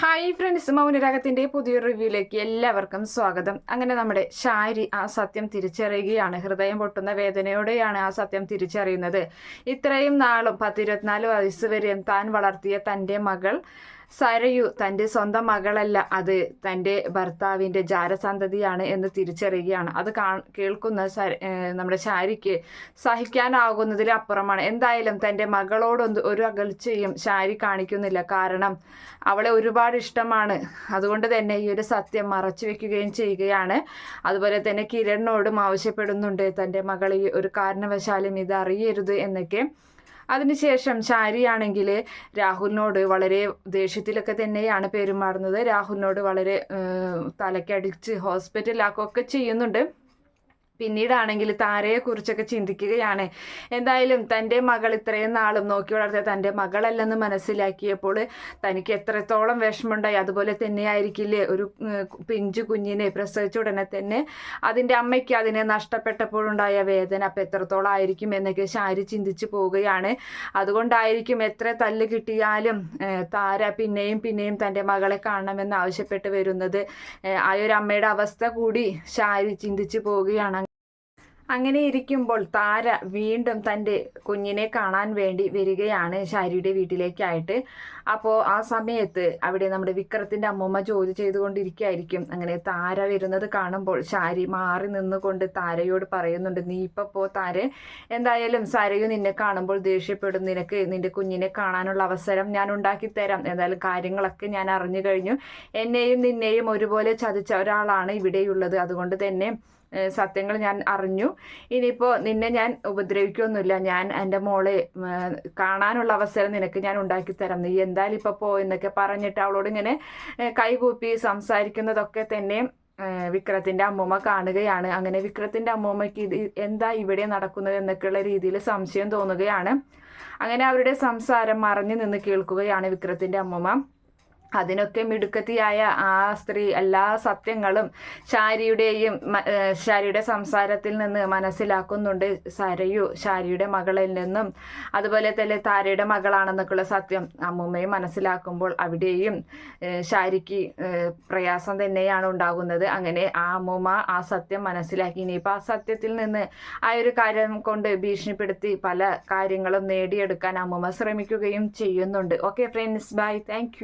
Hi friends മൗനരാഗത്തിന്റെ പുതിയൊരു റിവ്യൂയിലേക്ക് എല്ലാവർക്കും സ്വാഗതം. അങ്ങനെ നമ്മുടെ ഷാരി ആ സത്യം തിരിച്ചറിയുകയാണ്. ഹൃദയം പൊട്ടുന്ന വേദനയോടെയാണ് ആ സത്യം തിരിച്ചറിയുന്നത്. ഇത്രയും നാളും പത്തിരുപത്തിനാല് വയസ്സ് വരെയും താൻ വളർത്തിയ തന്റെ മകൾ സരയു തന്റെ സ്വന്തം മകളല്ല. അത് തന്റെ ഭർത്താവിന്റെ ജാരസന്തതിയാണ് എന്ന് തിരിച്ചറിയുകയാണ്. അത് കാ കേൾക്കുന്ന നമ്മുടെ ശാരിക്ക് സഹിക്കാനാകുന്നതിൽ അപ്പുറമാണ്. എന്തായാലും തന്റെ മകളോടൊന്ന് ഒരു അകൽച്ചയും ശാരി കാണിക്കുന്നില്ല. കാരണം അവളെ ഒരുപാട് ഇഷ്ടമാണ്. അതുകൊണ്ട് തന്നെ ഈ ഒരു സത്യം മറച്ചു വെക്കുകയും ചെയ്യുകയാണ്. അതുപോലെ തന്നെ കിരണിനോടും ആവശ്യപ്പെടുന്നുണ്ട് തന്റെ മകളെ ഒരു കാരണവശാലും ഇത് അറിയരുത് എന്നൊക്കെ. അതിനുശേഷം ശാരിയാണെങ്കിൽ രാഹുലിനോട് വളരെ ദേഷ്യത്തിലൊക്കെ തന്നെയാണ് പെരുമാറുന്നത്. രാഹുലിനോട് വളരെ തലക്കടിച്ച് ഹോസ്പിറ്റലാക്കുകയൊക്കെ ചെയ്യുന്നുണ്ട്. പിന്നീടാണെങ്കിൽ താരയെ കുറിച്ചൊക്കെ ചിന്തിക്കുകയാണ്. എന്തായാലും തന്റെ മകൾ ഇത്രയും നാളും നോക്കി വളർത്തിയ തന്റെ മകളല്ലെന്ന് മനസ്സിലാക്കിയപ്പോൾ തനിക്ക് എത്രത്തോളം വിഷമമുണ്ടായി. അതുപോലെ തന്നെയായിരിക്കില്ലേ ഒരു പിഞ്ചു കുഞ്ഞിനെ പ്രസവിച്ച ഉടനെ തന്നെ അതിന്റെ അമ്മയ്ക്ക് അതിനെ നഷ്ടപ്പെട്ടപ്പോഴുണ്ടായ വേദന അപ്പം എത്രത്തോളം ആയിരിക്കും എന്നൊക്കെ ശാരി ചിന്തിച്ചു പോവുകയാണ്. അതുകൊണ്ടായിരിക്കും എത്ര തല്ല് കിട്ടിയാലും താര പിന്നെയും പിന്നെയും തന്റെ മകളെ കാണണമെന്ന് ആവശ്യപ്പെട്ട് വരുന്നത്. ആ ഒരു അമ്മയുടെ അവസ്ഥ കൂടി ശാരി ചിന്തിച്ചു പോവുകയാണ്. അങ്ങനെ ഇരിക്കുമ്പോൾ താര വീണ്ടും തന്റെ കുഞ്ഞിനെ കാണാൻ വേണ്ടി വരികയാണ് ശാരിയുടെ വീട്ടിലേക്കായിട്ട്. അപ്പോൾ ആ സമയത്ത് അവിടെ നമ്മുടെ വിക്രത്തിന്റെ അമ്മമ്മ ജോലി ചെയ്തുകൊണ്ടിരിക്കുകയായിരിക്കും. അങ്ങനെ താര വരുന്നത് കാണുമ്പോൾ ശാരി മാറി നിന്നുകൊണ്ട് താരയോട് പറയുന്നുണ്ട് നീ ഇപ്പോൾ പോ താര. എന്തായാലും സരയു നിന്നെ കാണുമ്പോൾ ദേഷ്യപ്പെടും. നിനക്ക് നിന്റെ കുഞ്ഞിനെ കാണാനുള്ള അവസരം ഞാൻ ഉണ്ടാക്കി തരാം. എന്തായാലും കാര്യങ്ങളൊക്കെ ഞാൻ അറിഞ്ഞു കഴിഞ്ഞു. എന്നെയും നിന്നെയും ഒരുപോലെ ചതിച്ച ഒരാളാണ് ഇവിടെയുള്ളത്. അതുകൊണ്ട് തന്നെ സത്യങ്ങൾ ഞാൻ അറിഞ്ഞു. ഇനിയിപ്പോൾ നിന്നെ ഞാൻ ഉപദ്രവിക്കൊന്നുമില്ല. ഞാൻ എന്റെ മോളെ കാണാനുള്ള അവസരം നിനക്ക് ഞാൻ ഉണ്ടാക്കി തരാം. നീ എന്തായാലും ഇപ്പോൾ പോ എന്നൊക്കെ പറഞ്ഞിട്ട് അവളോട് ഇങ്ങനെ കൈകൂപ്പി സംസാരിക്കുന്നതൊക്കെ തന്നെ വിക്രത്തിന്റെ അമ്മൂമ്മ കാണുകയാണ്. അങ്ങനെ വിക്രത്തിന്റെ അമ്മൂമ്മയ്ക്ക് ഇത് എന്താ ഇവിടെ നടക്കുന്നത് എന്നൊക്കെയുള്ള രീതിയിൽ സംശയം തോന്നുകയാണ്. അങ്ങനെ അവരുടെ സംസാരം മറഞ്ഞു നിന്ന് കേൾക്കുകയാണ് വിക്രത്തിന്റെ അമ്മൂമ്മ. അതിനൊക്കെ മിടുക്കത്തിയായ ആ സ്ത്രീ എല്ലാ സത്യങ്ങളും ശാരിയുടെയും ശാരിയുടെ സംസാരത്തിൽ നിന്ന് മനസ്സിലാക്കുന്നുണ്ട്. സരയു ശാരിയുടെ മകളിൽ നിന്നും അതുപോലെ തന്നെ താരയുടെ മകളാണെന്നൊക്കെയുള്ള സത്യം അമ്മൂമ്മയും മനസ്സിലാക്കുമ്പോൾ അവിടെയും ശാരിക്ക് പ്രയാസം തന്നെയാണ് ഉണ്ടാകുന്നത്. അങ്ങനെ ആ അമ്മൂമ്മ ആ സത്യം മനസ്സിലാക്കി. ഇനിയിപ്പോൾ ആ സത്യത്തിൽ നിന്ന് ആ ഒരു കാര്യം കൊണ്ട് ഭീഷണിപ്പെടുത്തി പല കാര്യങ്ങളും നേടിയെടുക്കാൻ അമ്മൂമ്മ ശ്രമിക്കുകയും ചെയ്യുന്നുണ്ട്. Okay friends bye thank